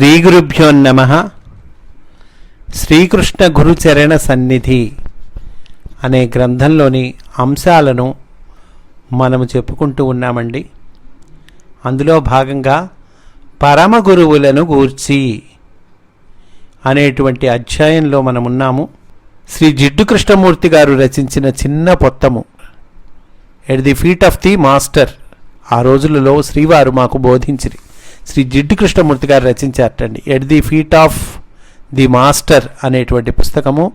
శ్రీ గురుభ్యో నమ. శ్రీకృష్ణ గురుచరణ సన్నిధి అనే గ్రంథంలోని అంశాలను మనము చెప్పుకుంటూ ఉన్నామండి. అందులో భాగంగా పరమ గురువులను గూర్చి అనేటువంటి అధ్యాయంలో మనమున్నాము శ్రీ జిడ్డు కృష్ణమూర్తి గారు రచించిన చిన్న పొత్తము At the Feet of the Master ఆ రోజులలో శ్రీవారు మాకు బోధించిరి. శ్రీ జిడ్డు కృష్ణమూర్తి గారు రచించారటండి. At the Feet of the Master అనేటువంటి పుస్తకము.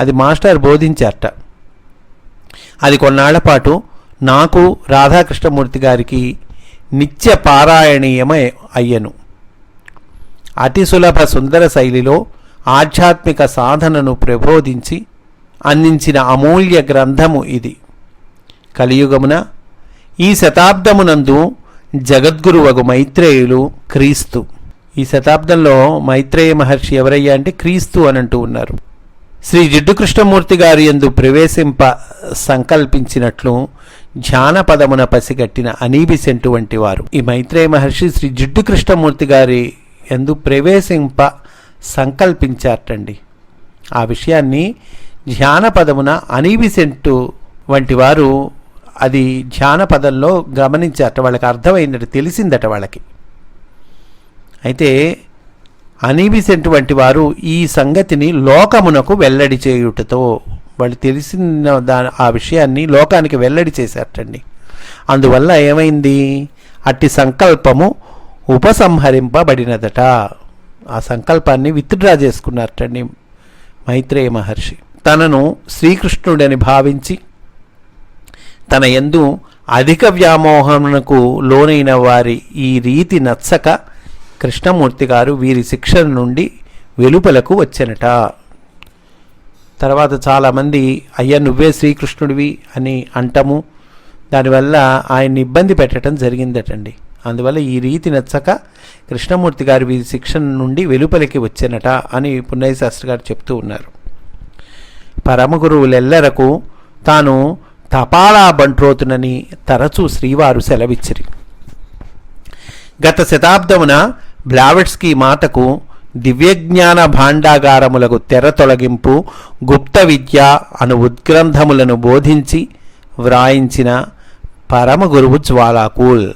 అది మాస్టర్ బోధించారట. అది కొన్నాళ్ళ పాటు నాకు రాధాకృష్ణమూర్తి గారికి నిత్య పారాయణీయమై అయ్యను. అతి సులభ సుందర శైలిలో ఆధ్యాత్మిక సాధనను ప్రబోధించి అందించిన అమూల్య గ్రంథము ఇది. కలియుగమున ఈ శతాబ్దమునందు జగద్గురువగు మైత్రేయులు క్రీస్తు. ఈ శతాబ్దంలో మైత్రేయ మహర్షి ఎవరయ్యా అంటే క్రీస్తు అని అంటూ ఉన్నారు. శ్రీ జిడ్డు కృష్ణమూర్తి గారి ఎందు ప్రవేశింప సంకల్పించినట్లు ధ్యానపదమున పసిగట్టిన అనీబిసెంటు వంటి వారు. ఈ మైత్రేయ మహర్షి శ్రీ జిడ్డు కృష్ణమూర్తి గారి ఎందు ప్రవేశింప సంకల్పించారటండి. ఆ విషయాన్ని ధ్యానపదమున అనీబిసెంటు వంటి వారు అది ధ్యానపదంలో గమనించారట వాళ్ళకి అర్థమైందట తెలిసిందట వాళ్ళకి. అయితే అనీబిసెంట్ వంటి వారు ఈ సంగతిని లోకమునకు వెల్లడి చేయుటతో వాళ్ళు తెలిసిన దా ఆ విషయాన్ని లోకానికి వెల్లడి చేశారటండి. అందువల్ల ఏమైంది? అట్టి సంకల్పము ఉపసంహరింపబడినదట. ఆ సంకల్పాన్ని విత్డ్రా చేసుకున్నారటండి మైత్రేయ మహర్షి. తనను శ్రీకృష్ణుడని భావించి తన యందు అధిక వ్యామోహమునకు లోనైన వారి ఈ రీతి నచ్చక కృష్ణమూర్తి గారు వీరి శిక్షణ నుండి వెలుపలకు వచ్చనట. తర్వాత చాలామంది అయ్యా నువ్వే శ్రీకృష్ణుడివి అని అంటము. దానివల్ల ఆయన్ని ఇబ్బంది పెట్టడం జరిగిందటండి. అందువల్ల ఈ రీతి నచ్చక కృష్ణమూర్తి గారు వీరి శిక్షణ నుండి వెలుపలికి వచ్చనట అని పున్నయ్య శాస్త్రి గారు చెప్తూ ఉన్నారు. పరమగురువులెల్లరకు తాను తపాలా బంట్రోతునని తరచూ శ్రీవారు సెలవిచ్చిరి. గత శతాబ్దమున బ్లావెట్స్కీ మాతకు దివ్యజ్ఞాన భాండాగారములకు తెర తొలగింపు గుప్త విద్య అను ఉద్గ్రంథములను బోధించి వ్రాయించిన పరమ గురువు జ్వాలాకూల్.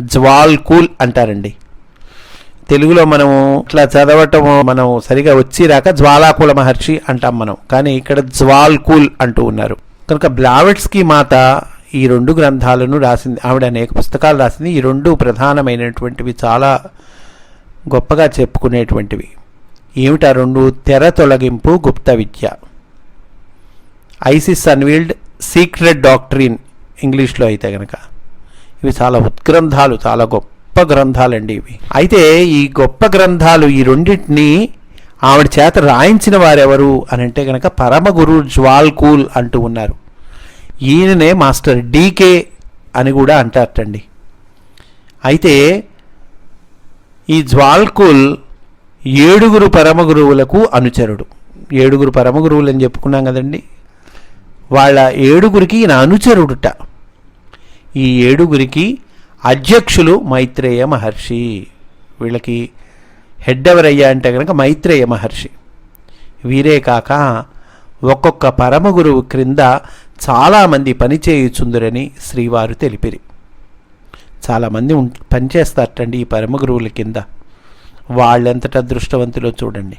జ్వాల్కూల్ అంటారండి. తెలుగులో మనము ఇట్లా చదవటం మనం సరిగా వచ్చిరాక జ్వాలాకూల జ్వాలాకుల మహర్షి అంటాం మనం. కానీ ఇక్కడ జ్వాల్కూల్ అంటూ ఉన్నారు. కనుక బ్లావెట్స్కి మాత ఈ రెండు గ్రంథాలను రాసింది ఆవిడ అనేక పుస్తకాలు రాసింది. ఈ రెండు ప్రధానమైనటువంటివి చాలా గొప్పగా చెప్పుకునేటువంటివి. ఏమిటా రెండు? తెర తొలగింపు గుప్త విద్య. ఐసిస్ అన్వీల్డ్ సీక్రెట్ డాక్టరీన్ ఇంగ్లీష్లో అయితే కనుక ఇవి చాలా ఉత్గ్రంథాలు చాలా గొప్ప గ్రంథాలండి ఇవి. అయితే ఈ గొప్ప గ్రంథాలు ఈ రెండింటినీ ఆవిడ చేత రాయించిన వారెవరు అని అంటే కనుక పరమగురు జ్వాల్కూల్ అంటూ ఉన్నారు. ఈయననే మాస్టర్ డీకే అని కూడా అంటారటండి. అయితే ఈ జ్వాల్కుల్ ఏడుగురు పరమ గురువులకు అనుచరుడు. ఏడుగురు పరమ గురువులు అని చెప్పుకున్నాం కదండి. వాళ్ళ ఏడుగురికి ఈయన అనుచరుడుట. ఈ ఏడుగురికి అధ్యక్షులు మైత్రేయ మహర్షి. వీళ్ళకి హెడ్ ఎవరయ్యా అంటే కనుక మైత్రేయ మహర్షి. వీరే కాక ఒక్కొక్క పరమ గురువు క్రింద చాలామంది పనిచేయుచుందురని శ్రీవారు తెలిపిరి. చాలామంది ఉం పనిచేస్తారటండి ఈ పరమ గురువుల కింద వాళ్ళెంతట దృష్టవంతులో చూడండి.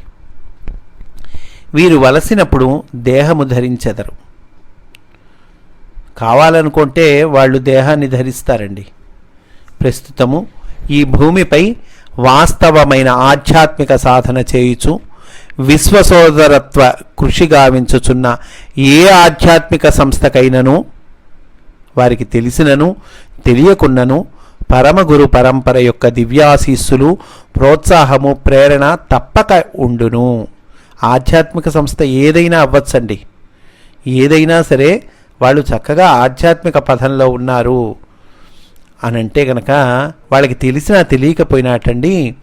వీరు వలసినప్పుడు దేహము ధరించెదరు. కావాలనుకుంటే వాళ్ళు దేహాన్ని ధరిస్తారండి. ప్రస్తుతము ఈ భూమిపై వాస్తవమైన ఆధ్యాత్మిక సాధన చేయుచు విశ్వసోదరత్వ కృషి గావించుచున్న ఏ ఆధ్యాత్మిక సంస్థకైనను వారికి తెలిసినను తెలియకున్నను పరమగురు పరంపర యొక్క దివ్యాశీస్సులు ప్రోత్సాహము ప్రేరణ తప్పక ఉండును. ఆధ్యాత్మిక సంస్థ ఏదైనా అవ్వచ్చండి. ఏదైనా సరే వాళ్ళు చక్కగా ఆధ్యాత్మిక పథంలో ఉన్నారు. అని అంటే కనుక వాళ్ళకి తెలిసినా తెలియకపోయినాటండి.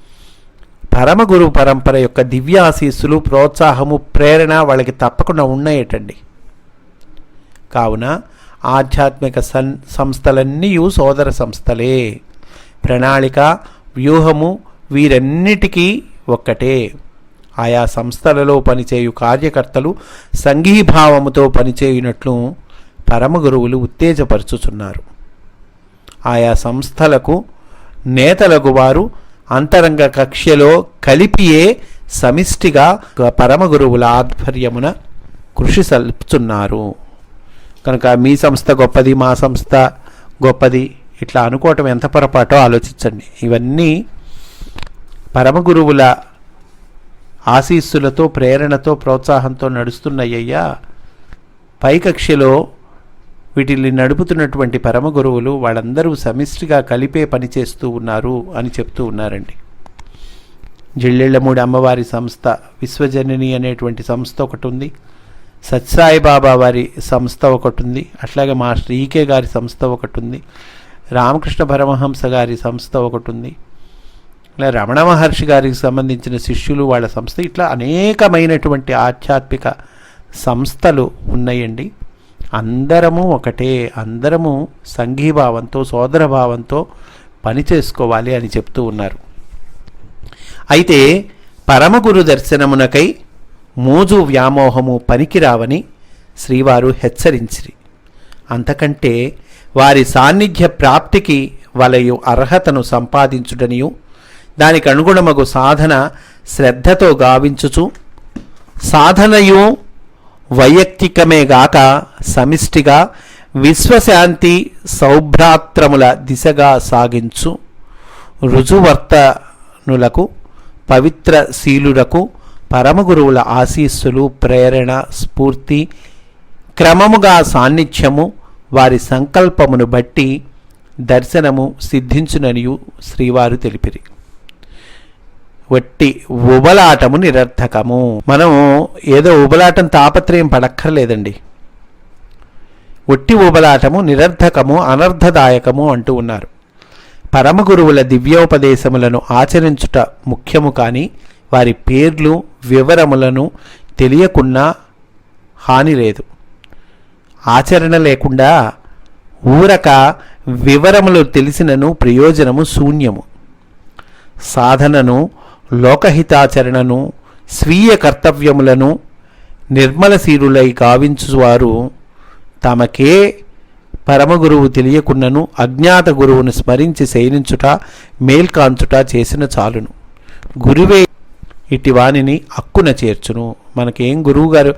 పరమగురు పరంపర యొక్క దివ్యాశీస్సులు ప్రోత్సాహము ప్రేరణ వాళ్ళకి తప్పకుండా ఉన్నాయటండి. కావున ఆధ్యాత్మిక సన్ సంస్థలన్నీ సోదర సంస్థలే. ప్రణాళిక వ్యూహము వీరన్నిటికీ ఒక్కటే. ఆయా సంస్థలలో పనిచేయు కార్యకర్తలు సంఘీభావముతో పనిచేయునట్లు పరమ గురువులు ఉత్తేజపరుచుచున్నారు. ఆయా సంస్థలకు నేతలకు వారు అంతరంగ కక్ష్యలో కలిపియే సమిష్టిగా పరమ గురువుల ఆధ్వర్యమున కృషి సల్పుతున్నారు. కనుక మీ సంస్థ గొప్పది మా సంస్థ గొప్పది ఇట్లా అనుకోవటం ఎంత పొరపాటో ఆలోచించండి. ఇవన్నీ పరమ గురువుల ఆశీస్సులతో ప్రేరణతో ప్రోత్సాహంతో నడుస్తున్నాయ్యా. పై కక్షలో వీటిని నడుపుతున్నటువంటి పరమ గురువులు వాళ్ళందరూ సమిష్టిగా కలిపే పనిచేస్తూ ఉన్నారు అని చెప్తూ ఉన్నారండి. జిళ్ళెళ్ళమూడి అమ్మవారి సంస్థ విశ్వజనని అనేటువంటి సంస్థ ఒకటి ఉంది సత్సాయి బాబా వారి సంస్థ ఒకటి ఉంది అట్లాగే మాస్టర్ ఈకే గారి సంస్థ ఒకటి ఉంది రామకృష్ణ పరమహంస గారి సంస్థ ఒకటి ఉంది ఇలా రమణ మహర్షి గారికి సంబంధించిన శిష్యులు వాళ్ళ సంస్థ. ఇట్లా అనేకమైనటువంటి ఆధ్యాత్మిక సంస్థలు ఉన్నాయండి. అందరము ఒకటే అందరము సంఘీభావంతో సోదరభావంతో పని చేసుకోవాలి అని చెప్తూ ఉన్నారు. అయితే పరమగురు దర్శనమునకై మోజు వ్యామోహము పనికిరావని శ్రీవారు హెచ్చరించిరి. అంతకంటే వారి సాన్నిధ్య ప్రాప్తికి వలయు అర్హతను సంపాదించుటనియు దానికి అనుగుణమగు సాధన శ్రద్ధతో గావించుచు సాధనయు వైయక్తికమే గాక సమిష్టిగా విశ్వశాంతి సౌభ్రాత్రముల దిశగా సాగించు. రుజువర్తనులకు పవిత్ర శీలులకు పరమగురువుల ఆశీస్సులు ప్రేరణ స్ఫూర్తి క్రమముగా సాన్నిధ్యము వారి సంకల్పమును బట్టి దర్శనము సిద్ధించుననియు శ్రీవారు తెలిపిరి. వట్టి ఉబలాటము నిరర్థకము. మనం ఏదో ఉబలాటం తాపత్రయం పడక్కర్లేదండి. ఒట్టి ఉబలాటము నిరర్థకము అనర్థదాయకము అంటూ ఉన్నారు. పరమగురువుల దివ్యోపదేశములను ఆచరించుట ముఖ్యము కానీ వారి పేర్లు వివరములను తెలియకున్నా హాని లేదు. ఆచరణ లేకుండా ఊరక వివరములు తెలిసినను ప్రయోజనము శూన్యము. సాధనను లోకహితాచరణను స్వీయ కర్తవ్యములను నిర్మలశీరులై గావించువారు తమకే పరమగురువు తెలియకున్నను అజ్ఞాత గురువును స్మరించి శయనించుట మేల్కాంచుట చేసిన చాలును. గురువే ఇటి వాణిని అక్కున చేర్చును. మనకేం గురువుగారు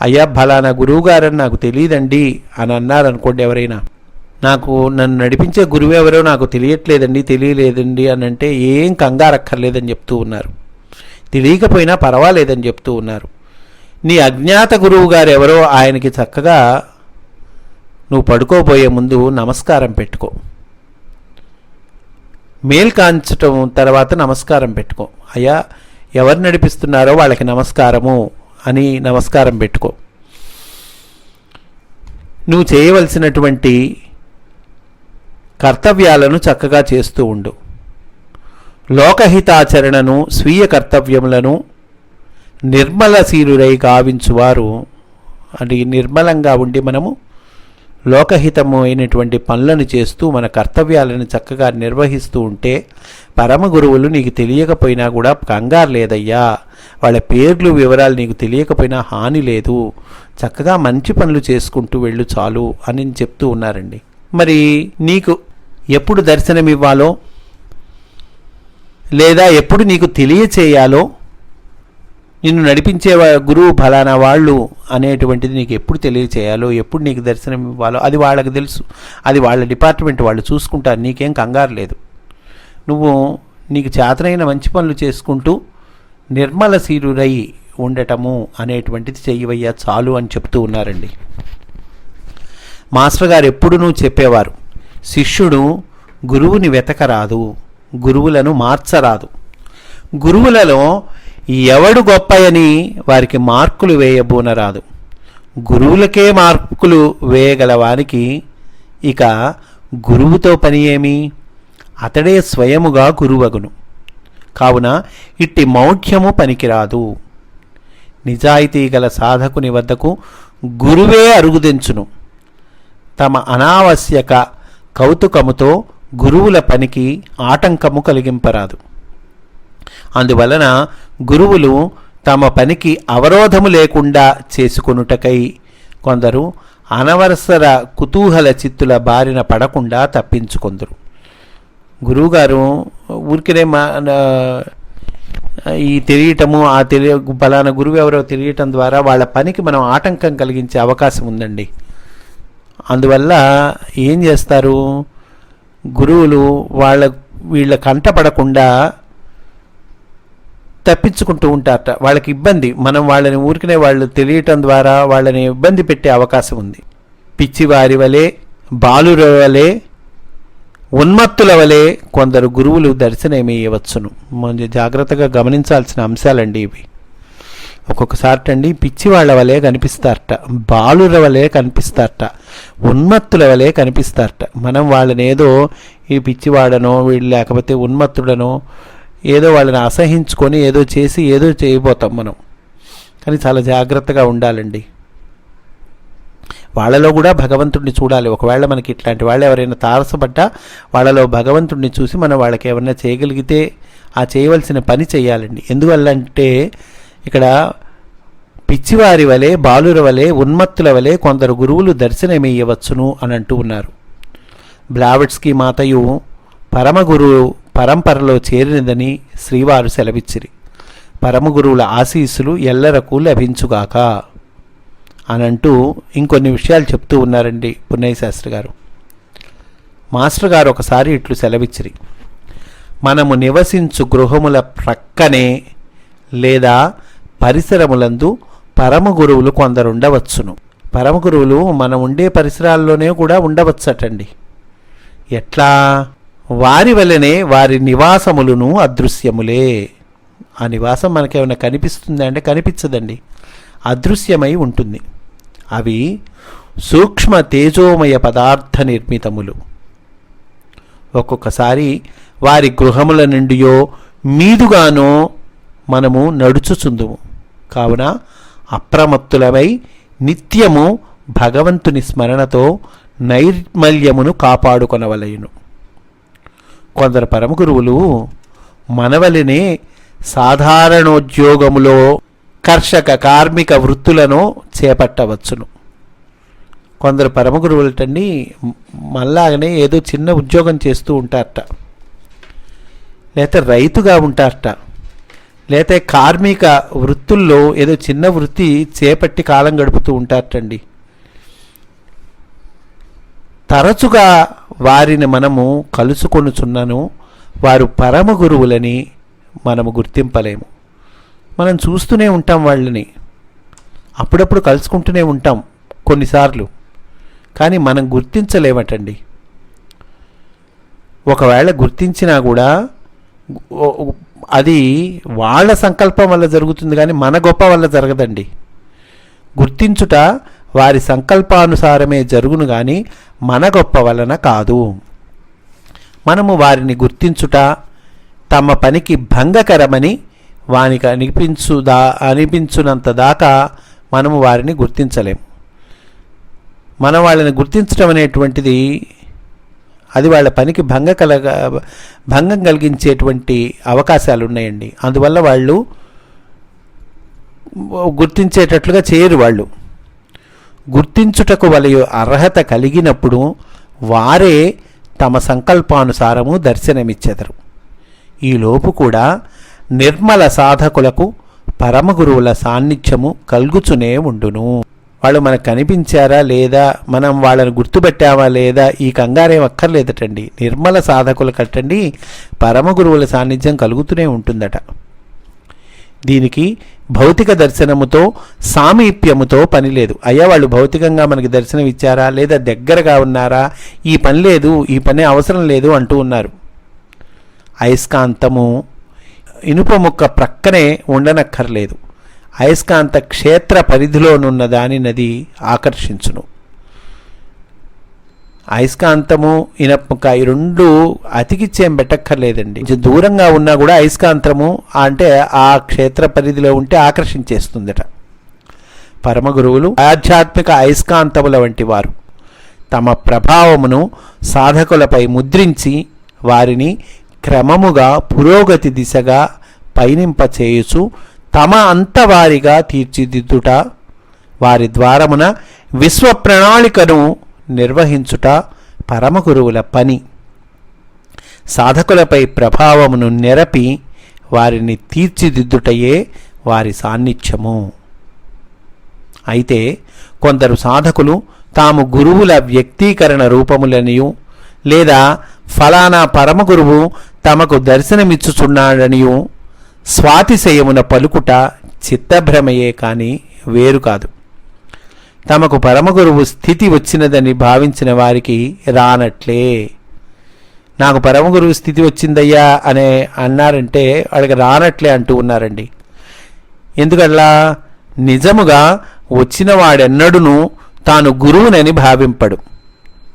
అయ్యా ఫలానా గురువుగారని నాకు తెలియదండి అని అన్నారనుకోండి ఎవరైనా. నాకు నన్ను నడిపించే గురువు ఎవరో నాకు తెలియట్లేదండి తెలియలేదండి అని అంటే ఏం కంగారక్కర్లేదని చెప్తూ ఉన్నారు. తెలియకపోయినా పర్వాలేదని చెప్తూ ఉన్నారు. నీ అజ్ఞాత గురువు గారు ఎవరో ఆయనకి చక్కగా నువ్వు పడుకోబోయే ముందు నమస్కారం పెట్టుకో. మేల్ కాంచటం తర్వాత నమస్కారం పెట్టుకో. అయ్యా ఎవరు నడిపిస్తున్నారో వాళ్ళకి నమస్కారము అని నమస్కారం పెట్టుకో. నువ్వు చేయవలసినటువంటి కర్తవ్యాలను చక్కగా చేస్తూ ఉండు. లోకహితాచరణను స్వీయ కర్తవ్యములను నిర్మలశీలురై గావించువారు. అది నిర్మలంగా ఉండి మనము లోకహితమైనటువంటి పనులను చేస్తూ మన కర్తవ్యాలను చక్కగా నిర్వహిస్తూ ఉంటే పరమ గురువులు నీకు తెలియకపోయినా కూడా కంగారు లేదయ్యా. వాళ్ళ పేర్లు వివరాలు నీకు తెలియకపోయినా హాని లేదు. చక్కగా మంచి పనులు చేసుకుంటూ వెళ్ళు చాలు అని చెప్తూ ఉన్నారండి. మరి నీకు ఎప్పుడు దర్శనమివ్వాలో లేదా ఎప్పుడు నీకు తెలియచేయాలో నిన్ను నడిపించే గురువు ఫలానా వాళ్ళు అనేటువంటిది నీకు ఎప్పుడు తెలియచేయాలో ఎప్పుడు నీకు దర్శనం ఇవ్వాలో అది వాళ్ళకి తెలుసు. అది వాళ్ళ డిపార్ట్మెంట్ వాళ్ళు చూసుకుంటారు. నీకేం కంగారు లేదు. నువ్వు నీకు చేతనైన మంచి పనులు చేసుకుంటూ నిర్మల శీరురై ఉండటము అనేటువంటిది చెయ్యవయ్యా చాలు అని చెప్తూ ఉన్నారండి. మాస్టర్ గారు ఎప్పుడునూ చెప్పేవారు. శిష్యుడు గురువుని వెతకరాదు గురువులను మార్చరాదు. గురువులలో ఎవడు గొప్పయని వారికి మార్కులు వేయబూనరాదు. గురువులకే మార్కులు వేయగల వారికి ఇక గురువుతో పని ఏమి? అతడే స్వయముగా గురువగును. కావున ఇట్టి మౌఢ్యము పనికిరాదు. నిజాయితీ గల సాధకుని వద్దకు గురువే అరుగుదెంచును తమ అనావశ్యక కౌతుకముతో గురువుల పనికి ఆటంకము కలిగింపరాదు. అందువలన గురువులు తమ పనికి అవరోధము లేకుండా చేసుకొనుటకై కొందరు అనవసర కుతూహల చిత్తుల బారిన పడకుండా తప్పించుకొందరు. గురువుగారు ఊరికినే మా ఈ తెలియటము ఆ తెలియ ఫలానా గురువు ఎవరో తెలియటం ద్వారా వాళ్ళ పనికి మనం ఆటంకం కలిగించే అవకాశం ఉందండి. అందువల్ల ఏం చేస్తారు? గురువులు వాళ్ళ వీళ్ళ కంట పడకుండా తప్పించుకుంటూ ఉంటారట. వాళ్ళకి ఇబ్బంది. మనం వాళ్ళని ఊరికనే వాళ్ళు తెలియటం ద్వారా వాళ్ళని ఇబ్బంది పెట్టే అవకాశం ఉంది. పిచ్చివారి వలె బాలుర వలె ఉన్మత్తుల వలె కొందరు గురువులు దర్శనమేయవచ్చును. మనం జాగ్రత్తగా గమనించాల్సిన అంశాలండి ఇవి. ఒక్కొక్కసారి అండి పిచ్చి వాళ్ళ వలె కనిపిస్తారట బాలుర వలె కనిపిస్తారట ఉన్మత్తుల వలె కనిపిస్తారట. మనం వాళ్ళని ఏదో ఈ పిచ్చివాడనో వీళ్ళు లేకపోతే ఉన్మత్తుడనో ఏదో వాళ్ళని అసహించుకొని ఏదో చేసి ఏదో చేయబోతాం మనం. కానీ చాలా జాగ్రత్తగా ఉండాలండి. వాళ్ళలో కూడా భగవంతుడిని చూడాలి. ఒకవేళ మనకి ఇట్లాంటి వాళ్ళు ఎవరైనా తారసపడ్డా వాళ్ళలో భగవంతుడిని చూసి మనం వాళ్ళకి ఏమన్నా చేయగలిగితే ఆ చేయవలసిన పని చేయాలండి. ఎందువల్ల అంటే ఇక్కడ పిచ్చివారి వలె బాలుర వలె ఉన్మత్తుల వలె కొందరు గురువులు దర్శనమేయవచ్చును అని అంటూ ఉన్నారు. బ్లావెట్స్కి మాతయు పరమగురువు పరంపరలో చేరినదని శ్రీవారు సెలవిచ్చిరి. పరమగురువుల ఆశీస్సులు ఎల్లరకు లభించుగాక అని అంటూ ఇంకొన్ని విషయాలు చెప్తూ ఉన్నారండి పున్నయ్య శాస్త్రి గారు మాస్టర్ గారు ఒకసారి ఇట్లు సెలవిచ్చిరి. మనము నివసించు గృహముల ప్రక్కనే లేదా పరిసరములందు పరమ గురువులు కొందరు ఉండవచ్చును పరమ గురువులు మనం ఉండే పరిసరాల్లోనే కూడా ఉండవచ్చటండి. ఎట్లా? వారి వలనే వారి నివాసములను అదృశ్యములే. ఆ నివాసం మనకేమైనా కనిపిస్తుందా అంటే కనిపించదండి. అదృశ్యమై ఉంటుంది. అవి సూక్ష్మ తేజోమయ పదార్థ నిర్మితములు. ఒక్కొక్కసారి వారి గృహముల నుండియో మీదుగానో మనము నడుచుచుందుము. కావున అప్రమత్తులమై నిత్యము భగవంతుని స్మరణతో నైర్మల్యమును కాపాడుకొనవలయును. కొందరు పరమగురువులు మనవలినే సాధారణోద్యోగములో కర్షక కార్మిక వృత్తులను చేపట్టవచ్చును. కొందరు పరమగురువులటండి మళ్ళాగనే ఏదో చిన్న ఉద్యోగం చేస్తూ ఉంటారట. లేకపోతే రైతుగా ఉంటారట. లేకపోతే కార్మిక వృత్తుల్లో ఏదో చిన్న వృత్తి చేపట్టి కాలం గడుపుతూ ఉంటారటండి. తరచుగా వారిని మనము కలుసుకొనుచున్నను వారు పరమ గురువులని మనము గుర్తింపలేము. మనం చూస్తూనే ఉంటాం వాళ్ళని. అప్పుడప్పుడు కలుసుకుంటూనే ఉంటాం కొన్నిసార్లు. కానీ మనం గుర్తించలేమటండి. ఒకవేళ గుర్తించినా కూడా అది వాళ్ళ సంకల్పం వల్ల జరుగుతుంది కానీ మన గొప్ప వల్ల జరగదండి. గుర్తించుట వారి సంకల్పానుసారమే జరుగును కానీ మన గొప్ప వలన కాదు. మనము వారిని గుర్తించుట తమ పనికి భంగకరమని వానికి అనిపించుదా అనిపించునంత దాకా మనము వారిని గుర్తించలేము మనం వాళ్ళని గుర్తించడం అనేటువంటిది అది వాళ్ళ పనికి భంగ కలగ భంగం కలిగించేటువంటి అవకాశాలు ఉన్నాయండి అందువల్ల వాళ్ళు గుర్తించేటట్లుగా చేయరు వాళ్ళు. గుర్తించుటకు వలయ అర్హత కలిగినప్పుడు వారే తమ సంకల్పానుసారము దర్శనమిచ్చెదరు. ఈలోపు కూడా నిర్మల సాధకులకు పరమగురువుల సాన్నిధ్యము కల్గుచునే ఉండును. వాళ్ళు మనకు కనిపించారా లేదా మనం వాళ్ళని గుర్తుపెట్టామా లేదా ఈ కంగారేం అక్కర్లేదటండి. నిర్మల సాధకులు కట్టండి పరమ గురువుల సాన్నిధ్యం కలుగుతూనే ఉంటుందట. దీనికి భౌతిక దర్శనముతో సామీప్యముతో పని లేదు. అయ్యా వాళ్ళు భౌతికంగా మనకి దర్శనం ఇచ్చారా లేదా దగ్గరగా ఉన్నారా? ఈ పని లేదు ఈ పని అవసరం లేదు అంటూ ఉన్నారు. అయస్కాంతము ఇనుప ముక్క ప్రక్కనే ఉండనక్కర్లేదు. అయస్కాంత క్షేత్ర పరిధిలోనున్న దానినది ఆకర్షించును. అయస్కాంతము ఇనపముక్క ఈ రెండు అతికిచ్చేం పెట్టక్కర్లేదండి. కొంచెం దూరంగా ఉన్నా కూడా అయస్కాంతము అంటే ఆ క్షేత్ర పరిధిలో ఉంటే ఆకర్షించేస్తుందట. పరమ గురువులు ఆధ్యాత్మిక అయస్కాంతముల వంటి వారు. తమ ప్రభావమును సాధకులపై ముద్రించి వారిని క్రమముగా పురోగతి దిశగా పయనింపచేయుచు తమ అంతవారిగా తీర్చిదిద్దుట వారి ద్వారమున విశ్వ ప్రణాళికను నిర్వహించుట పరమగురువుల పని. సాధకులపై ప్రభావమును నెరపి వారిని తీర్చిదిద్దుటయే వారి సాన్నిధ్యము. అయితే కొందరు సాధకులు తాము గురువుల వ్యక్తీకరణ రూపములనియు లేదా ఫలానా పరమగురువు తమకు దర్శనమిచ్చుచున్నాడనియు స్వాతిశయమున పలుకుట చిత్తభ్రమయే కాని వేరు కాదు. తమకు పరమగురువు స్థితి వచ్చినదని భావించిన వారికి రానట్లే. నాకు పరమగురువు స్థితి వచ్చిందయ్యా అనే అన్నారంటే వాళ్ళకి రానట్లే అంటూ ఉన్నారండి. ఎందుకల్లా నిజముగా వచ్చిన వాడెన్నడును తాను గురువునని భావింపడు.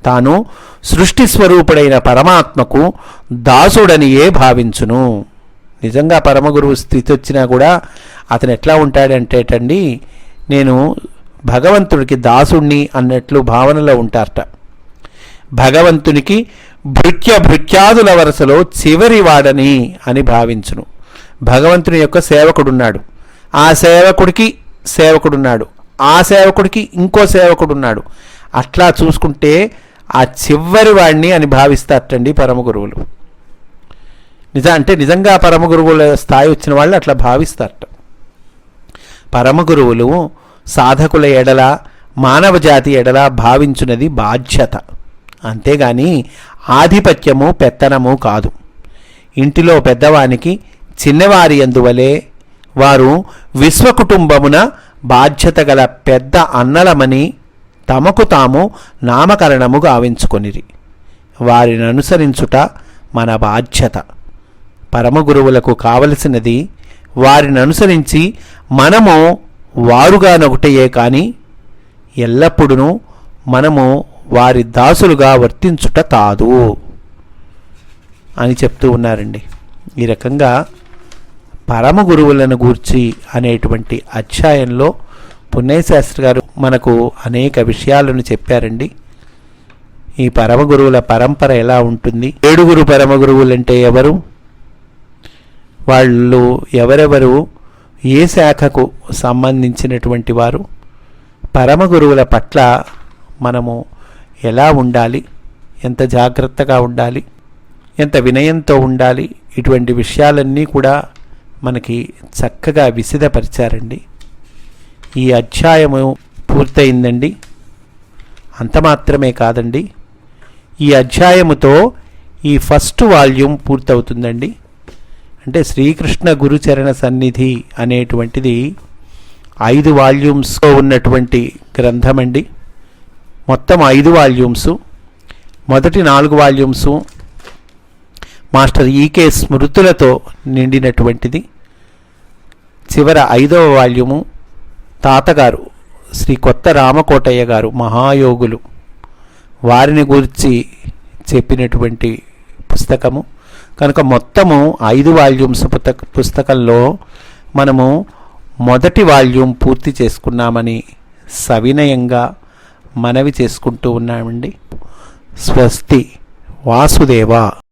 తాను సృష్టి స్వరూపుడైన పరమాత్మకు దాసుడనియే భావించును. నిజంగా పరమగురువు స్థితి వచ్చినా కూడా అతను ఎట్లా ఉంటాడంటేటండి నేను భగవంతుడికి దాసుణ్ణి అన్నట్లు భావనలో ఉంటారట. భగవంతునికి భృత్య భృత్యాదుల వరుసలో చివరి వాడని అని భావించును. భగవంతుని యొక్క సేవకుడున్నాడు. ఆ సేవకుడికి సేవకుడున్నాడు. ఆ సేవకుడికి ఇంకో సేవకుడున్నాడు. అట్లా చూసుకుంటే ఆ చివరి వాడిని అని భావిస్తారటండి పరమగురువులు నిజం అంటే నిజంగా పరమగురువుల స్థాయి వచ్చిన వాళ్ళు అట్లా భావిస్తారట. పరమగురువులు సాధకుల ఎడల మానవ జాతి ఎడల భావించున్నది బాధ్యత. అంతేగాని ఆధిపత్యము పెత్తనము కాదు. ఇంటిలో పెద్దవానికి చిన్నవారి అందువలే వారు విశ్వకుటుంబమున బాధ్యత గల పెద్ద అన్నలమని తమకు తాము నామకరణము గావించుకొనిరి. వారిని అనుసరించుట మన బాధ్యత. పరమగురువులకు కావలసినది వారిని అనుసరించి మనము వారుగానొకటయే కానీ ఎల్లప్పుడూ మనము వారి దాసులుగా వర్తించుట కాదు అని చెప్తూ ఉన్నారండి. ఈ రకంగా పరమ గురువులను గూర్చి అనేటువంటి అధ్యాయంలో పుణ్యశాస్త్రి గారు మనకు అనేక విషయాలను చెప్పారండి. ఈ పరమ గురువుల పరంపర ఎలా ఉంటుంది? ఏడుగురు పరమ గురువులంటే ఎవరు? వాళ్ళు ఎవరెవరు ఏ శాఖకు సంబంధించినటువంటి వారు పరమ గురువుల పట్ల మనము ఎలా ఉండాలి ఎంత జాగ్రత్తగా ఉండాలి ఎంత వినయంతో ఉండాలి ఇటువంటి విషయాలన్నీ కూడా మనకి చక్కగా విసిదపరిచారండి ఈ అధ్యాయము పూర్తయిందండి. అంత మాత్రమే కాదండి. ఈ అధ్యాయముతో ఈ ఫస్ట్ వాల్యూమ్ పూర్తవుతుందండి. అంటే శ్రీకృష్ణ గురుచరణ సన్నిధి అనేటువంటిది ఐదు వాల్యూమ్స్లో ఉన్నటువంటి గ్రంథం అండి మొత్తం ఐదు వాల్యూమ్స్ మొదటి నాలుగు వాల్యూమ్స్ మాస్టర్ ఈకే స్మృతులతో నిండినటువంటిది. చివర ఐదవ వాల్యూము తాతగారు శ్రీ కొత్త రామకోటయ్య గారు మహాయోగులు వారిని గురించి చెప్పినటువంటి పుస్తకము. కనుక మొత్తము ఐదు వాల్యూమ్స్ పుస్తక పుస్తకంలో మనము మొదటి వాల్యూమ్ పూర్తి చేసుకున్నామని సవినయంగా మనవి చేసుకుంటూ ఉన్నామండి. స్వస్తి వాసుదేవ.